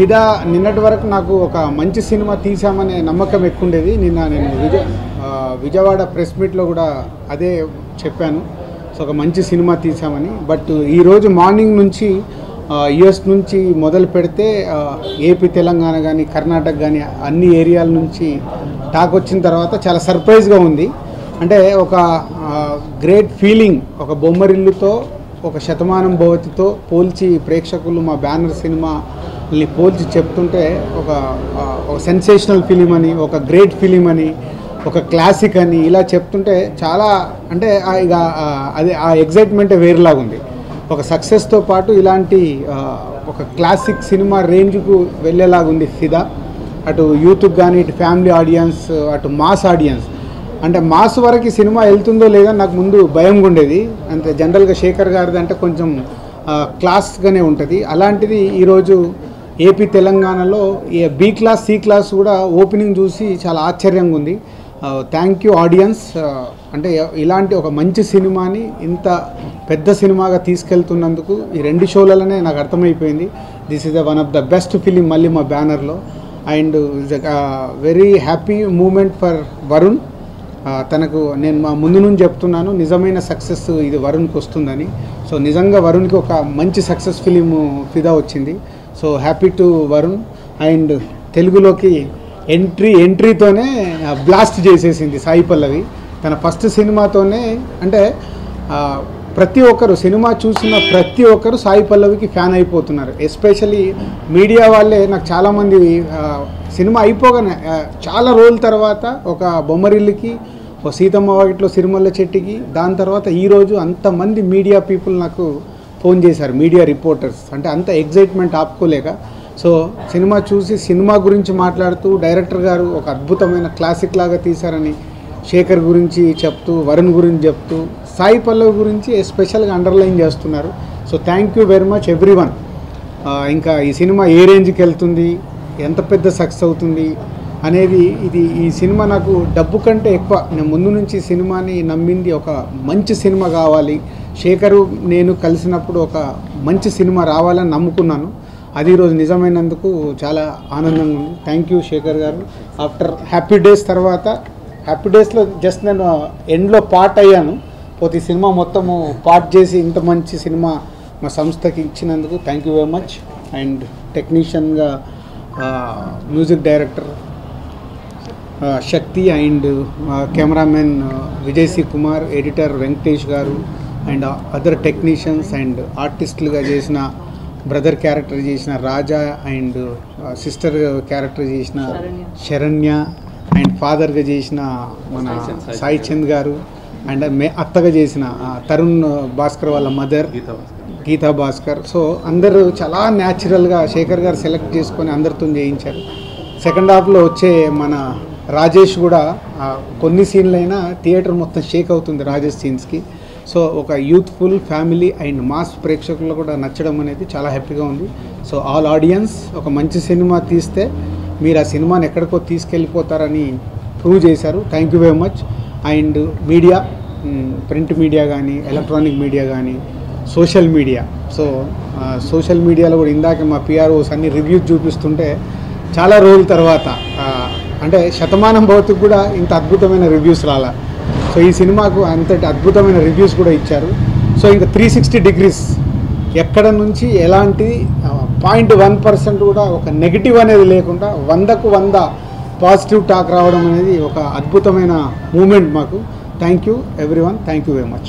ఫిదా నిన్నటి వరకు నాకు ఒక మంచి సినిమా తీసామనే నమ్మకం ఎక్కువండేది. నిన్న నేను విజయ విజయవాడ ప్రెస్ మీట్లో కూడా అదే చెప్పాను. సో ఒక మంచి సినిమా తీసామని బట్ ఈరోజు మార్నింగ్ నుంచి యుఎస్ నుంచి మొదలు పెడితే ఏపీ తెలంగాణ కానీ కర్ణాటక కానీ అన్ని ఏరియాల నుంచి టాక్ వచ్చిన తర్వాత చాలా సర్ప్రైజ్గా ఉంది. అంటే ఒక గ్రేట్ ఫీలింగ్ ఒక బొమ్మరిల్లుతో ఒక శతమానం భవతితో పోల్చి ప్రేక్షకులు మా బ్యానర్ సినిమా వీళ్ళని పోల్చి చెప్తుంటే ఒక ఒక సెన్సేషనల్ ఫిలిం అని ఒక గ్రేట్ ఫిలిం అని ఒక క్లాసిక్ అని ఇలా చెప్తుంటే చాలా అంటే ఇక అది ఆ ఎగ్జైట్మెంటే వేరేలాగా ఉంది. ఒక సక్సెస్తో పాటు ఇలాంటి ఒక క్లాసిక్ సినిమా రేంజ్కు వెళ్ళేలాగా ఉంది ఫిదా అటు యూత్కి కానీ ఇటు ఫ్యామిలీ ఆడియన్స్ అటు మాస్ ఆడియన్స్ అంటే మాస్ వరకు సినిమా వెళ్తుందో లేదో నాకు ముందు భయంగా ఉండేది. అంటే జనరల్గా శేఖర్ గారిది అంటే కొంచెం క్లాస్గానే ఉంటుంది. అలాంటిది ఈరోజు ఏపీ తెలంగాణలో ఈ బి క్లాస్ సి క్లాస్ కూడా ఓపెనింగ్ చూసి చాలా ఆశ్చర్యంగా ఉంది. థ్యాంక్ యూ ఆడియన్స్ అంటే ఇలాంటి ఒక మంచి సినిమాని ఇంత పెద్ద సినిమాగా తీసుకెళ్తున్నందుకు ఈ రెండు షోలలోనే నాకు అర్థమైపోయింది. This is the one of the best film మళ్ళీ మా బ్యానర్లో. And very happy moment for Varun తనకు నేను మా ముందు నుంచి చెప్తున్నాను నిజమైన సక్సెస్ ఇది వరుణ్కి వస్తుందని. సో నిజంగా వరుణ్కి ఒక మంచి సక్సెస్ ఫిలిం ఫిదా వచ్చింది. So happy to Varun and తెలుగులోకి ఎంట్రీ ఎంట్రీతోనే బ్లాస్ట్ చేసేసింది సాయి పల్లవి. తన ఫస్ట్ సినిమాతోనే అంటే ప్రతి ఒక్కరు సినిమా చూసిన ప్రతి ఒక్కరు సాయి పల్లవికి ఫ్యాన్ అయిపోతున్నారు. ఎస్పెషల్లీ మీడియా వాళ్ళే నాకు చాలామంది సినిమా అయిపోగానే చాలా రోజుల తర్వాత ఒక బొమ్మరిల్లుకి ఒక సీతమ్మ వాకిట్లో సిరిమల్ల చెట్టుకి దాని తర్వాత ఈరోజు అంతమంది మీడియా పీపుల్ నాకు ఫోన్ చేశారు మీడియా రిపోర్టర్స్. అంటే అంత ఎగ్జైట్మెంట్ ఆపుకోలేక. సో సినిమా చూసి సినిమా గురించి మాట్లాడుతూ డైరెక్టర్ గారు ఒక అద్భుతమైన క్లాసిక్ లాగా తీశారని శేఖర్ గురించి చెప్తూ వరుణ్ గురించి చెప్తూ సాయి పల్లవి గురించి ఎస్పెషల్గా అండర్లైన్ చేస్తున్నారు. So thank you very much everyone ఇంకా ఈ సినిమా ఏ రేంజ్కి వెళ్తుంది ఎంత పెద్ద సక్సెస్ అవుతుంది అనేది ఇది ఈ సినిమా నాకు డబ్బు కంటే ఎక్కువ. నేను ముందు నుంచి సినిమాని నమ్మింది ఒక మంచి సినిమా కావాలి. శేఖరు నేను కలిసినప్పుడు ఒక మంచి సినిమా రావాలని నమ్ముకున్నాను. అది ఈరోజు నిజమైనందుకు చాలా ఆనందంగా ఉంది. థ్యాంక్ యూ శేఖర్ గారు. ఆఫ్టర్ హ్యాపీ డేస్ తర్వాత హ్యాపీ డేస్లో జస్ట్ నేను ఎండ్లో పార్ట్ అయ్యాను. పోతే ఈ సినిమా మొత్తము పార్ట్ చేసి ఇంత మంచి సినిమా మా సంస్థకి ఇచ్చినందుకు thank you very much and టెక్నీషియన్గా music director Shakti and cameraman Vijay C Kumar editor Venkatesh garu and other technicians and ఆర్టిస్టులుగా చేసిన బ్రదర్ క్యారెక్టర్ చేసిన రాజా అండ్ సిస్టర్ క్యారెక్టర్ చేసిన శరణ్య అండ్ ఫాదర్గా చేసిన మన సాయి చంద్ గారు. అండ్ మే అత్తగా చేసిన తరుణ్ భాస్కర్ వాళ్ళ మదర్ గీతా భాస్కర్. సో అందరూ చాలా న్యాచురల్గా శేఖర్ గారు సెలెక్ట్ చేసుకొని అందరితో చేయించారు. సెకండ్ హాఫ్లో వచ్చే మన రాజేష్ కూడా కొన్ని సీన్లైనా థియేటర్ మొత్తం షేక్ అవుతుంది రాజేష్ సీన్స్కి సో ఒక యూత్ఫుల్ ఫ్యామిలీ అండ్ మాస్ ప్రేక్షకులు కూడా నచ్చడం అనేది చాలా హ్యాపీగా ఉంది. సో ఆల్ ఆడియన్స్ ఒక మంచి సినిమా తీస్తే మీరు ఆ సినిమాని ఎక్కడికో తీసుకెళ్ళిపోతారని ప్రూవ్ చేశారు. Thank you very much and media print media కానీ ఎలక్ట్రానిక్ మీడియా కానీ సోషల్ మీడియా సో సోషల్ మీడియాలో కూడా ఇందాక మా పిఆర్ఓస్ అన్ని రివ్యూస్ చూపిస్తుంటే చాలా రోజుల తర్వాత అంటే శతమానం భౌతికి కూడా ఇంత అద్భుతమైన రివ్యూస్ రాలా. సో ఈ సినిమాకు అంతటి అద్భుతమైన రివ్యూస్ కూడా ఇచ్చారు. సో ఇంకా త్రీ సిక్స్టీ డిగ్రీస్ ఎక్కడ నుంచి ఎలాంటి పాయింట్ వన్ పర్సెంట్ కూడా ఒక నెగిటివ్ అనేది లేకుండా వందకు వంద పాజిటివ్ టాక్ రావడం అనేది ఒక అద్భుతమైన మూమెంట్ మాకు. Thank you everyone thank you very much